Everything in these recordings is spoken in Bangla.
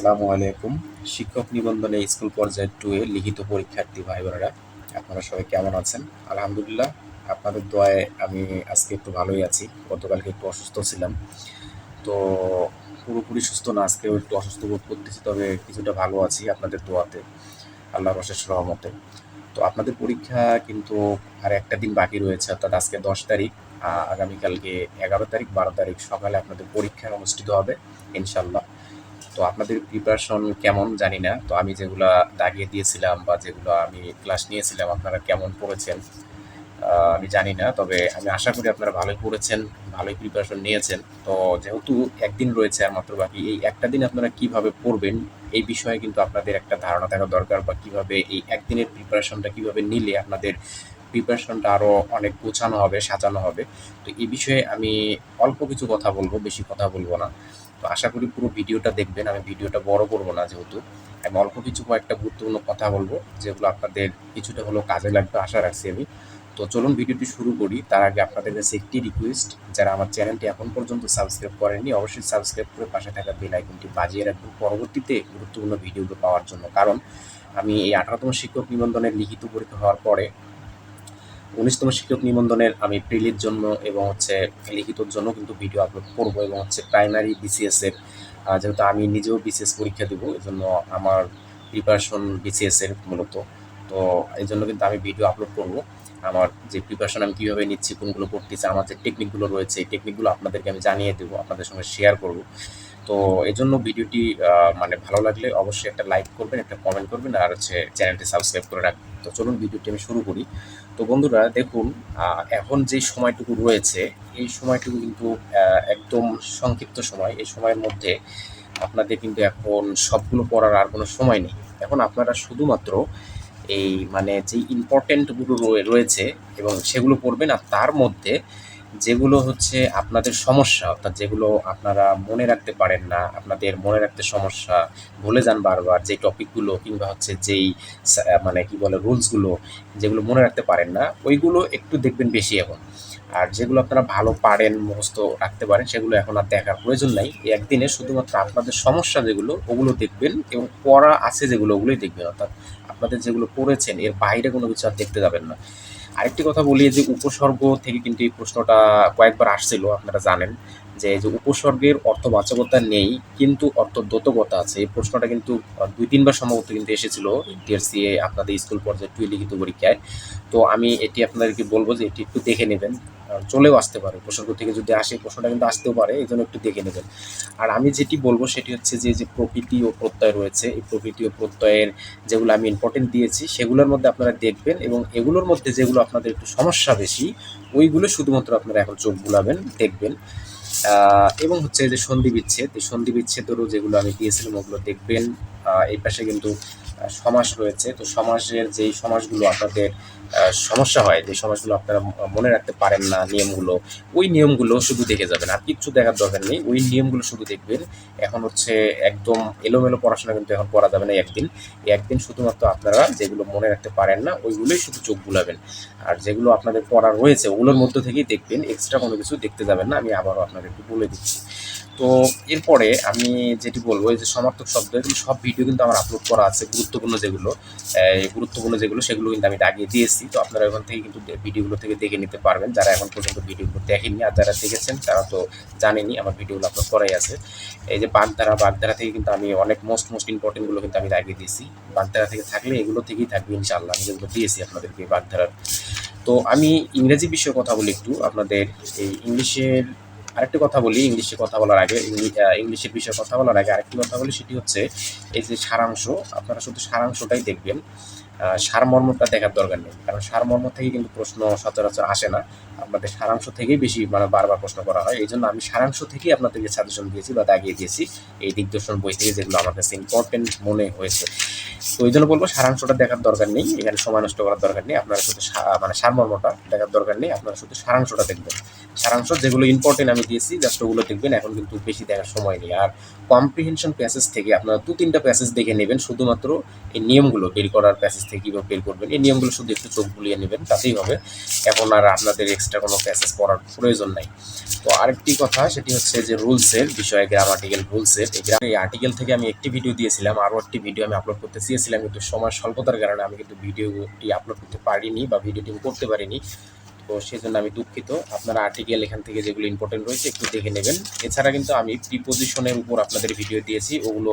আসসালামু আলাইকুম। শিক্ষক নিবন্ধনে স্কুল পর্যায়ে টু এ লিখিত পরীক্ষার্থী ভাই বোনেরা আপনারা সবাই কেমন আছেন? আলহামদুলিল্লাহ, আপনাদের দোয়ায় আমি আজকে একটু ভালোই আছি। গতকালকে একটু অসুস্থ ছিলাম। তো পুরোপুরি সুস্থ না, আজকেও একটু অসুস্থ বোধ করতেছি, তবে কিছুটা ভালো আছি আপনাদের দোয়াতে, আল্লাহর অশেষ রহমতে। তো আপনাদের পরীক্ষা কিন্তু আর একটা দিন বাকি রয়েছে, অর্থাৎ আজকে দশ তারিখ, আগামীকালকে এগারো তারিখ, বারো তারিখ সকালে আপনাদের পরীক্ষা অনুষ্ঠিত হবে ইনশাল্লাহ তো আপনাদের প্রিপারেশন কেমন জানি না। তো আমি যেগুলো দাগিয়ে দিয়েছিলাম বা যেগুলো আমি ক্লাস নিয়েছিলাম, আপনারা কেমন পড়েছেন আমি জানি না। তবে আমি আশা করি আপনারা ভালোই পড়েছেন, ভালোই প্রিপারেশন নিয়েছেন। তো যেহেতু একদিন রয়েছে আর মাত্র বাকি, এই একটা দিন আপনারা কীভাবে পড়বেন, এই বিষয়ে কিন্তু আপনাদের একটা ধারণা থাকা দরকার বা কীভাবে এই একদিনের প্রিপারেশনটা কীভাবে নিলে আপনাদের প্রিপারেশনটা আরও অনেক গোছানো হবে, সাজানো হবে। তো এই বিষয়ে আমি অল্প কিছু কথা বলব, বেশি কথা বলব না। তো আশা করি পুরো ভিডিওটা দেখবেন, আমি ভিডিওটা বড় করব না যেহেতু। আমি অল্প কিছু কয়েকটা গুরুত্বপূর্ণ কথা বলব, যেগুলো আপনাদের কিছুটা হলেও কাজে লাগবে, আশা রাখছি আমি। তো চলুন ভিডিওটি শুরু করি। তার আগে আপনাদের কাছে একটি রিকোয়েস্ট যারা আমার চ্যানেলটি এখন পর্যন্ত সাবস্ক্রাইব করেননি, অবশ্যই সাবস্ক্রাইব করে পাশে থাকা বেল আইকনটি বাজিয়ে রাখবেন পরবর্তীতে গুরুত্বপূর্ণ ভিডিওগুলো পাওয়ার জন্য। কারণ, আমি এই আঠারোতম শিক্ষক নিবন্ধনের লিখিত পরীক্ষা হওয়ার পরে উনিশতম শিক্ষক নিবন্ধনের আমি প্রিলির জন্য এবং হচ্ছে লিখিতর জন্য কিন্তু ভিডিও আপলোড করব এবং হচ্ছে প্রাইমারি বিসিএসের যেহেতু আমি নিজেও বিসিএস পরীক্ষা দেবো এই জন্য আমার প্রিপারেশন বিসিএসের মূলত। তো এই জন্য কিন্তু আমি ভিডিও আপলোড করব। আমার যে প্রিপারেশন আমি কীভাবে নিচ্ছি, কোনগুলো করতেছি, আমার যে টেকনিকগুলো রয়েছে, এই টেকনিকগুলো আপনাদেরকে আমি জানিয়ে দেবো, আপনাদের সঙ্গে শেয়ার করব। তো এই জন্য ভিডিওটি মানে ভালো লাগলে অবশ্যই একটা লাইক করবেন, একটা কমেন্ট করবেন, আর হচ্ছে চ্যানেলটি সাবস্ক্রাইব করে রাখবেন। তো চলুন ভিডিওটি আমি শুরু করি। তো বন্ধুরা, দেখুন এখন যে সময়টুকু রয়েছে, এই সময়টুকু কিন্তু একদম সংক্ষিপ্ত সময়। এই সময়ের মধ্যে আপনাদের কিন্তু এখন সবগুলো পড়ার আর কোনো সময় নেই। এখন আপনারা শুধুমাত্র এই মানে যে ইম্পর্টেন্টগুলো রয়েছে এবং সেগুলো পড়বেন আর তার মধ্যে যেগুলো হচ্ছে আপনাদের সমস্যা, অর্থাৎ যেগুলো আপনারা মনে রাখতে পারেন না, আপনাদের মনে রাখতে সমস্যা, ভুলে যান বারবার যে টপিকগুলো কিংবা হচ্ছে যেই মানে কি বলে, রুলসগুলো যেগুলো মনে রাখতে পারেন না, ওইগুলো একটু দেখবেন বেশি এখন। আর যেগুলো আপনারা ভালো পারেন, মুখস্থ রাখতে পারেন, সেগুলো এখন আর দেখার প্রয়োজন নাই। একদিনে শুধুমাত্র আপনাদের সমস্যা যেগুলো, ওগুলো দেখবেন এবং পড়া আছে যেগুলো, ওগুলোই দেখবেন। অর্থাৎ আপনাদের যেগুলো পড়েছেন, এর বাইরে কোনো কিছু আর দেখতে যাবেন না। আরেকটি কথা বলি যে উপসর্গ থেকে কিন্তু এই প্রশ্নটা কয়েকবার আসছিল আপনারা জানেন। যে যে উপসর্গের অর্থবাচকতা নেই, কিন্তু অর্থদ্যোতকতা আছে। এই প্রশ্নটা কিন্তু দুই, তিনবার সম্ভবত কিন্তু এসেছিল ডিএরসিএ আপনাদের স্কুল পর্যায়ে টুই লিখিত পরীক্ষায়। তো আমি এটি আপনাদেরকে বলব যে, এটি একটু দেখে নেবেন। চলেও আসতে পারে। উপসর্গ থেকে যদি আসে, প্রশ্নটা কিন্তু আসতেও পারে এই জন্য একটু দেখে নেবেন। আর আমি যেটি বলব, সেটি হচ্ছে যে যে প্রকৃতি ও প্রত্যয় রয়েছে, এই প্রকৃতি ও প্রত্যয়ের যেগুলো আমি ইম্পর্টেন্ট দিয়েছি, সেগুলোর মধ্যে আপনারা দেখবেন এবং এগুলোর মধ্যে যেগুলো আপনাদের একটু সমস্যা বেশি, ওইগুলো শুধুমাত্র আপনারা এখন চোখ বুলাবেন, দেখবেন। এবং হচ্ছে যে সন্ধি বিচ্ছেদ সন্ধি বিচ্ছেদেরও যেগুলো আমি দিয়েছিলাম ওগুলো দেখবেন। এই পাশে কিন্তু সমাস রয়েছে। তো সমাসের যেই সমাসগুলো আপনাদের সমস্যা হয়, যে সমাসগুলো আপনারা মনে রাখতে পারেন না নিয়মগুলো, ওই নিয়মগুলো শুধু দেখে যাবেন। আর কিচ্ছু দেখার দরকার নেই, ওই নিয়মগুলো শুধু দেখবেন। এখন হচ্ছে একদম এলোমেলো পড়াশোনা কিন্তু এখন করা যাবে না একদিন। একদিন শুধুমাত্র আপনারা যেগুলো মনে রাখতে পারেন না, ওইগুলোই শুধু চোখ বুলাবেন। আর যেগুলো আপনাদের পড়া রয়েছে, ওগুলোর মধ্যে থেকেই দেখবেন এক্সট্রা কোনো কিছু দেখতে যাবেন না, আমি আবারও আপনাদেরকে বলে দিচ্ছি। তো এরপরে আমি যেটি বলব, এই যে সমার্থক শব্দ, এগুলো সব ভিডিও কিন্তু আমার আপলোড করা আছে, গুরুত্বপূর্ণ যেগুলো গুরুত্বপূর্ণ যেগুলো সেগুলো কিন্তু আমি দাগিয়ে দিয়েছি। তো আপনারা এখান থেকে কিন্তু ভিডিওগুলো থেকে দেখে নিতে পারবেন। যারা এখন পর্যন্ত ভিডিওগুলো দেখেননি আর যারা দেখেছেন, তারা তো জানেনই আমার ভিডিওগুলো আপলোড করাই আছে। এই যে বাগধারা বাগধারা থেকে কিন্তু আমি অনেক মোস্ট মোস্ট ইম্পর্টেন্টগুলো কিন্তু আমি দাগিয়ে দিয়েছি। বাগধারা থেকে থাকলে এগুলো থেকেই থাকবে ইনশাআল্লাহ। আমি যেগুলো দিয়েছি আপনাদেরকে বাগধারার। তো আমি ইংরেজি বিষয়ে কথা বলি একটু। আপনাদের এই ইংলিশের আরেকটি কথা বলি, ইংলিশে কথা বলার আগে, ইংলি- ইংলিশের বিষয়ে কথা বলার আগে আরেকটি কথা বলি, সেটি হচ্ছে এই যে সারাংশ, আপনারা শুধু সারাংশটাই দেখবেন। সারমর্মটা দেখার দরকার নেই, কারণ সারমর্ম থেকে কিন্তু প্রশ্ন সচরাচর আসে না। আপনাদের সারাংশ থেকেই বেশি মানে বারবার প্রশ্ন করা হয়। এই জন্য আমি সারাংশ থেকেই আপনাদেরকে সাজেশন দিয়েছি বা দাগিয়ে দিয়েছি এই দিগদর্শন বই থেকে যেগুলো আমার কাছে ইম্পর্টেন্ট মনে হয়েছে। তো এই জন্য বলব, সারাংশটা দেখার দরকার নেই, এখানে সময় নষ্ট করার দরকার নেই, আপনারা শুধু মানে সারমর্মটা দেখার দরকার নেই, আপনারা শুধু সারাংশটা দেখবেন। সারাংশ যেগুলো ইম্পর্টেন্ট আমি দিয়েছি জাস্ট ওগুলো দেখবেন, এখন কিন্তু বেশি দেখার সময় নেই। আর কম্প্রিহেনশন প্যাসেজ থেকে আপনারা দু তিনটা প্যাসেজ দেখে নেবেন, শুধুমাত্র এই নিয়মগুলো, বের করার প্যাসেজ থেকে কীভাবে বের করবেন, এই নিয়মগুলো শুধু একটু চোখ বুলিয়ে নেবেন, তাতেই হবে। এখন আর আপনাদের এক্সট্রা কোনো প্যাসেজ পড়ার প্রয়োজন নাই। তো আরেকটি কথা, সেটি হচ্ছে যে রুলসের বিষয়ে, গ্রাম গ্রামাটিক্যাল রুলসের এই গ্রাম এই আর্টিকেল থেকে আমি একটি ভিডিও দিয়েছিলাম, আরও একটি ভিডিও আমি আপলোড করতে চেয়েছিলাম, কিন্তু সময় স্বল্পতার কারণে আমি কিন্তু ভিডিওটি আপলোড করতে পারিনি বা ভিডিওটি করতে পারিনি। তো সেজন্য আমি দুঃখিত। আপনারা আর্টিকেল এখান থেকে যেগুলো ইম্পর্টেন্ট রয়েছে একটু দেখে নেবেন। এছাড়া কিন্তু আমি প্রিপোজিশনের উপর আপনাদের ভিডিও দিয়েছি। ওগুলো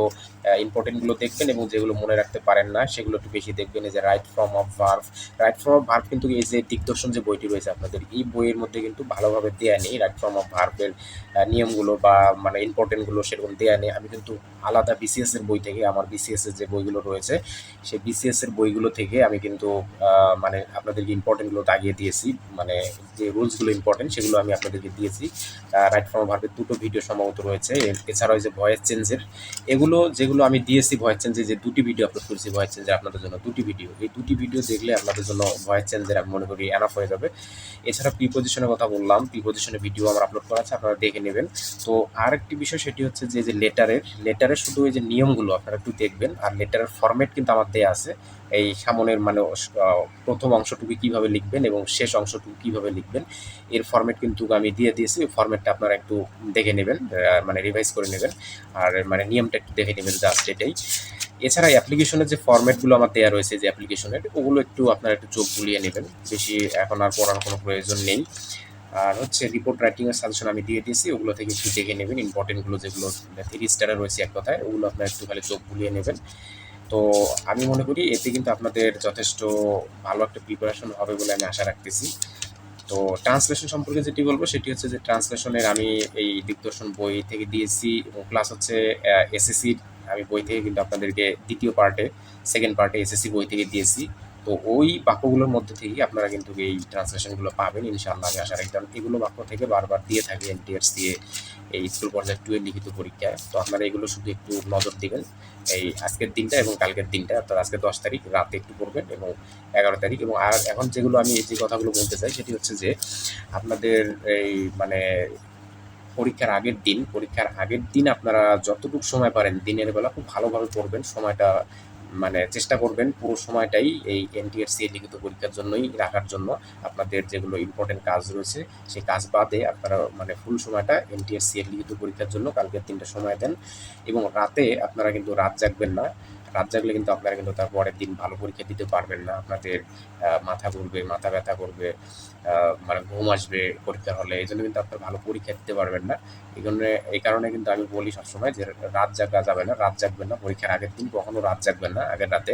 ইম্পর্টেন্টগুলো দেখবেন এবং যেগুলো মনে রাখতে পারেন না, সেগুলো একটু বেশি দেখবেন। এই যে right form of verb right form of verb কিন্তু এই যে দিগদর্শন যে বইটি রয়েছে আপনাদের, এই বইয়ের মধ্যে কিন্তু ভালোভাবে দেয়া নেই রাইট ফর্ম অফ ভার্ভের নিয়মগুলো বা মানে ইম্পর্টেন্টগুলো সেরকম দেয়া নেই। আমি কিন্তু আলাদা বিসিএস এর বই থেকে, আমার বিসিএস এর যে বইগুলো রয়েছে, সেই বিসিএস এর বইগুলো থেকে আমি কিন্তু মানে আপনাদেরকে ইম্পর্টেন্টগুলো দাগিয়ে দিয়েছি। মানে যে রুলসগুলো ইম্পর্টেন্ট সেগুলো আমি আপনাদেরকে দিয়েছি। রাইট ফর্ম ভার্ভের দুটো ভিডিও সম্ভবত রয়েছে। এছাড়াও যে ভয়েস চেঞ্জের এগুলো যেগুলো আমি দিয়েছি ভয়েস চেঞ্জে যে দুটি ভিডিও আপলোড করেছি ভয়েস চেঞ্জের আপনাদের জন্য দুটি ভিডিও এই দুটি ভিডিও দেখলে আপনাদের জন্য ভয়েস চেঞ্জের আমি মনে করি এনাফ হয়ে যাবে। এছাড়া প্রিপোজিশনের কথা বললাম প্রিপোজিশনের ভিডিও আমার আপলোড করা আছে, আপনারা দেখে নেবেন। তো আর একটি বিষয় সেটি হচ্ছে যে যে লেটারের লেটারের শুধু এই যে নিয়মগুলো আপনারা একটু দেখবেন, আর লেটারের ফরম্যাট কিন্তু আমার দেয়া আছে। এই সামনের মানে প্রথম অংশটুকু কীভাবে লিখবেন এবং শেষ অংশটুকু কীভাবে লিখবেন, এর ফরম্যাট কিন্তু আমি দিয়ে দিয়েছি। ওই ফরম্যাটটা আপনারা একটু দেখে নেবেন মানে রিভাইজ করে নেবেন। আর মানে নিয়মটা একটু দেখে নেবেন জাস্ট এটাই। এছাড়া অ্যাপ্লিকেশনের যে ফরম্যাটগুলো আমার দেওয়া রয়েছে, যে অ্যাপ্লিকেশনের ওগুলো একটু আপনারা একটু চোখ বুলিয়ে নেবেন। বেশি এখন আর পড়ার কোনো প্রয়োজন নেই। আর হচ্ছে রিপোর্ট রাইটিংয়ের সাজেশন আমি দিয়ে দিয়েছি, ওগুলো থেকে একটু দেখে নেবেন। ইম্পর্টেন্টগুলো যেগুলো থ্রি স্টারে রয়েছে এক কথায়, ওগুলো আপনারা একটু খালি চোখ বুলিয়ে নেবেন। তো আমি মনে করি এতে কিন্তু আপনাদের যথেষ্ট ভালো একটা প্রিপারেশন হবে বলে আমি আশা রাখতেছি। তো ট্রান্সলেশন সম্পর্কে যেটি বলব, সেটি হচ্ছে যে ট্রান্সলেশনের আমি এই দিগদর্শন বই থেকে দিয়েছি এবং প্লাস হচ্ছে এসএসসি আমি বই থেকে কিন্তু আপনাদেরকে দ্বিতীয় পার্টে সেকেন্ড পার্টে এসএসসি বই থেকে দিয়েছি। তো ওই বাক্যগুলোর মধ্যে থেকেই আপনারা কিন্তু এই ট্রান্সলেশনগুলো পাবেন, ইনশাআল্লাহ, আমি আশা রাখি। কারণ এগুলো বাক্য থেকে বারবার দিয়ে থাকে এনটিএস দিয়ে এই স্কুল পর্যায়ে টু লিখিত পরীক্ষায়। তো আপনারা এগুলো শুধু একটু নজর দিবেন এই আজকের দিনটা এবং কালকের দিনটা। অর্থাৎ আজকে দশ তারিখ, রাতে একটু পড়বেন এবং এগারো তারিখ এবং আর এখন যেগুলো আমি যে কথাগুলো বলতে চাই সেটি হচ্ছে যে আপনাদের এই মানে পরীক্ষার আগের দিন, পরীক্ষার আগের দিন আপনারা যতটুকু সময় পারেন, দিনের বেলা খুব ভালোভাবে পড়বেন। সময়টা মানে চেষ্টা করবেন পুরো সময়টাই এই এনটিএসসি লিখিত পরীক্ষার জন্যই রাখার জন্য। আপনাদের যেগুলো ইম্পর্টেন্ট কাজ রয়েছে, সেই কাজ বাদে আপনারা মানে ফুল সময়টা এনটিএসসি এর লিখিত পরীক্ষার জন্য কালকের তিনটা সময় দেন এবং রাতে আপনারা কিন্তু রাত জাগবেন না। রাত জাগলে কিন্তু আপনারা কিন্তু তার পরের দিন ভালো পরীক্ষা দিতে পারবেন না। আপনাদের মাথা ঘুরবে, মাথা ব্যথা করবে মানে ঘুম আসবে পরীক্ষার হলে। এই জন্য কিন্তু আপনারা ভালো পরীক্ষা দিতে পারবেন না। এই কারণে এই কারণে কিন্তু আমি বলি সবসময় যে রাত জাগা যাবে না, রাত জাগবেন না। পরীক্ষার আগের দিন কখনো রাত জাগবেন না। আগের রাতে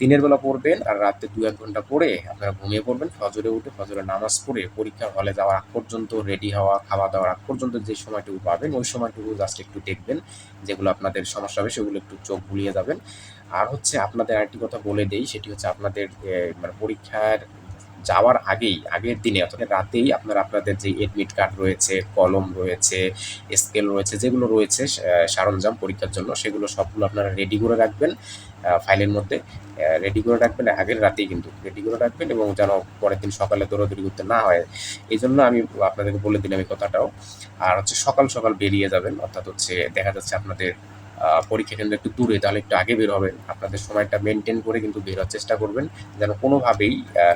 দিনের বেলা পড়বেন আর রাতে দু এক ঘণ্টা পড়ে আপনারা ঘুমিয়ে পড়বেন, ফজরে উঠে ফজরে নামাজ পড়ে পরীক্ষার হলে যাওয়ার আগ পর্যন্ত রেডি হওয়া, খাওয়া দাওয়ার আগ পর্যন্ত যে সময়টুকু পাবেন, ওই সময়টুকু জাস্ট একটু দেখবেন, যেগুলো আপনাদের সমস্যা হবে সেগুলো একটু চোখ বুলিয়ে যাবেন। আর হচ্ছে আপনাদের আরেকটি কথা বলে দেই, সেটি হচ্ছে আপনাদের মানে পরীক্ষার যাওয়ার আগেই, আগের দিনে অর্থাৎ রাতেই আপনারা আপনাদের যে এডমিট কার্ড রয়েছে, কলম রয়েছে স্কেল রয়েছে, যেগুলো রয়েছে সরঞ্জাম পরীক্ষার জন্য, সেগুলো সবগুলো আপনারা রেডি করে রাখবেন। ফাইলের মধ্যে রেডি করে রাখবেন, আগের রাতেই কিন্তু রেডি করে রাখবেন এবং যেন পরের দিন সকালে দৌড়াদৌড়ি করতে না হয়। এই জন্য আমি আপনাদেরকে বলে দিলাম এই কথাটাও। আর হচ্ছে সকাল সকাল বেরিয়ে যাবেন, অর্থাৎ হচ্ছে দেখা যাচ্ছে আপনাদের পরীক্ষা কেন্দ্র একটু দূরে, তাহলে একটু আগে বের হবেন। আপনাদের সময়টা মেনটেন করে কিন্তু বের হওয়ার চেষ্টা করবেন, যেন কোনোভাবেই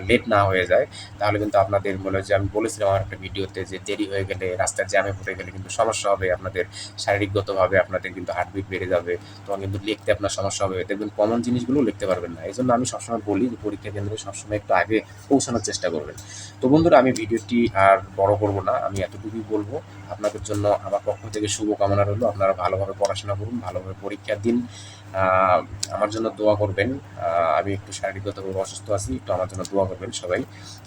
লেট না হয়ে যায়। তাহলে কিন্তু আপনাদের মনে হয় যে, আমি বলেছিলাম আমার একটা ভিডিওতে যে, দেরি হয়ে গেলে, রাস্তার জ্যামে পড়ে গেলে কিন্তু সমস্যা হবে, আপনাদের শারীরিকগতভাবে আপনাদের কিন্তু হার্টবিট বেড়ে যাবে। তখন কিন্তু লিখতে আপনার সমস্যা হবে। দেখবেন কমন জিনিসগুলো লিখতে পারবেন না। এই জন্য আমি সবসময় বলি যে, পরীক্ষা কেন্দ্রে সবসময় একটু আগে পৌঁছানোর চেষ্টা করবেন। তো বন্ধুরা, আমি ভিডিওটি আর বড় করব না। আমি এতটুকুই বলব, আপনাদের জন্য আমার পক্ষ থেকে শুভকামনা রইল। আপনারা ভালোভাবে পড়াশোনা করুন ভালোভাবে পরীক্ষা দিন আমার জন্য দোয়া করবেন। আমি একটু শারীরিকগতভাবে অসুস্থ আছি একটু আমার জন্য দোয়া করবেন সবাই।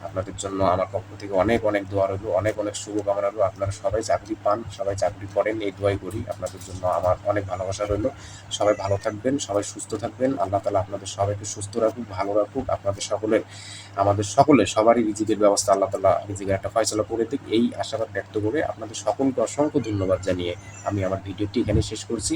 আপনাদের জন্য আমার পক্ষ থেকে অনেক অনেক দোয়া রইল, অনেক অনেক শুভকামনা রইল। আপনারা সবাই চাকরি পান, সবাই চাকরি করেন, এই দোয়াই করি। আপনাদের জন্য আমার অনেক ভালোবাসা রইল। সবাই ভালো থাকবেন, সবাই সুস্থ থাকবেন। আল্লাহ তালা আপনাদের সবাইকে সুস্থ রাখুক, ভালো রাখুক। আপনাদের সকলের আমাদের সকলের সবারই রিজিকের ব্যবস্থা আল্লাহ তালা রিজিকের একটা ফয়সলা করে দিক। এই আশাবাদ ব্যক্ত করে আপনাদের সকলকে অসংখ্য ধন্যবাদ জানিয়ে আমি আমার ভিডিওটি এখানে শেষ করছি।